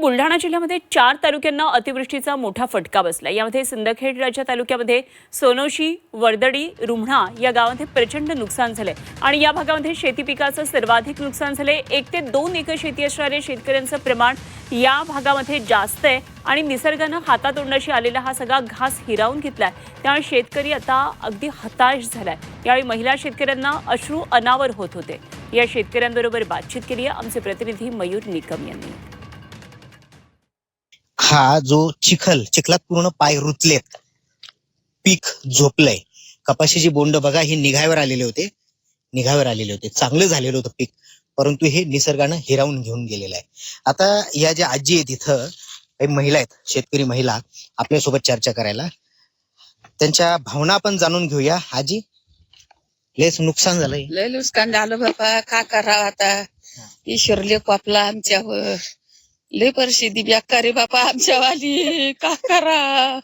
बुलढाणा जिल्ह्यामध्ये चार तालुक्यांना अतिवृष्टीचा मोठा फटका बसला यामध्ये सिंदखेडराजा तालुक्यामध्ये सोनोशी वर्दडी रुमणा या गावामध्ये प्रचंड नुकसान झालंय. आणि या भागामध्ये शेती पिकाचं सर्वाधिक नुकसान झालंय. एक ते दोन एकर शेती असणाऱ्या शेतकऱ्यांचं प्रमाण या भागामध्ये जास्त आहे. आणि निसर्गानं हातातोंडाशी आलेला हा सगळा घास हिरावून घेतलाय. त्यामुळे शेतकरी आता अगदी हताश झालाय. यावेळी महिला शेतकऱ्यांना अश्रू अनावर होत होते. या शेतकऱ्यांबरोबर बातचीत केली आहे आमचे प्रतिनिधी मयूर निकम यांनी. हा जो चिखल चिखलात पूर्ण पाय रुतलेत. पीक झोपलंय. कपाशीची बोंड बघा हे निघाव्यावर आलेले होते. निघाव्यावर आलेले होते. चांगलं झालेलं होतं पीक. परंतु हे निसर्गानं हिरावून घेऊन गेलेलं आहे. आता या ज्या आजी आहेत इथं काही महिला आहेत शेतकरी महिला आपल्यासोबत चर्चा करायला. त्यांच्या भावना आपण जाणून घेऊया. आजी लयच नुकसान झालंय. लय नुकसान झालं बाबा. का करावं आता ईश्वर लेप आपला आमच्यावर. लय परिस्थिती बेकार आहे बापा आमच्यावाली. का करा?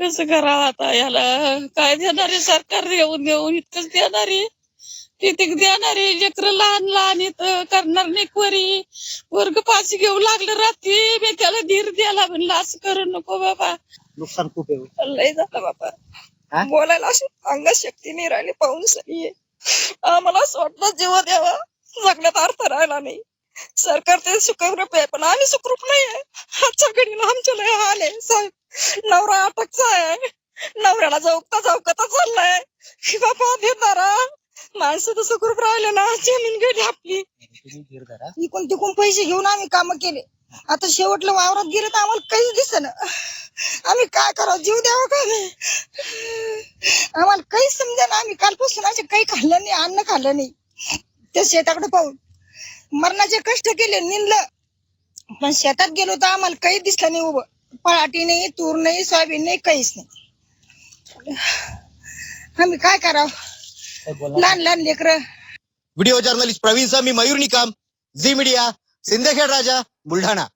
कसं करावं आता याला? काय देणारे सरकार देऊन देऊन? इतकंच देणारे किती देणारे लेकर लहान लहान येत करणार नाही कोरी. वर्ग पाच घेऊ लागलं रात्री. मी त्याला धीर द्यायला म्हणलं असं करू नको बाबा. नुकसान खूप आहे लय झालं बाबा. हा? बोलायला अशी अंगात शक्ती नाही राहिली पाहून सगळी. आम्हाला असं वाटलं जीव द्यावा जगण्यात अर्थ राहिला नाही. सरकार ते सुखरूप आहे पण आम्ही सुखरूप नाही आहे. आजच्या घडीला आमच्या लय हाल आहे साहेब. नवरा अटकचा आहे. नवऱ्याला चौकता चौकता चाललाय. की बाबा देणारा माणसं तर सुखरूप राहिले ना. जमीन गेली आपली. इकून तिकून पैसे घेऊन आम्ही काम केले. आता शेवटलं वावरात गेलं तर आम्हाला काहीच दिसन आम्ही काय करावं? जीव द्यावा का नाही आम्हाला काहीच समजा ना आम्ही कालपासून असे काही खाल्लं नाही अन्न खाल्लं नाही. त्या शेताकडे पाहून. मरणाचे कष्ट केले निंदलं. पण शेतात गेलो तर आम्हाला काही दिसलं नाही उभं. पळाटी नाही तूर नाही सोयाबीन नाही काहीच नाही. आम्ही काय करावं? लहान लहान लेकरं. व्हिडिओ जर्नलिस्ट प्रवीण मी मयूर निकम झी मीडिया सिंदखेड राजा बुलढाणा.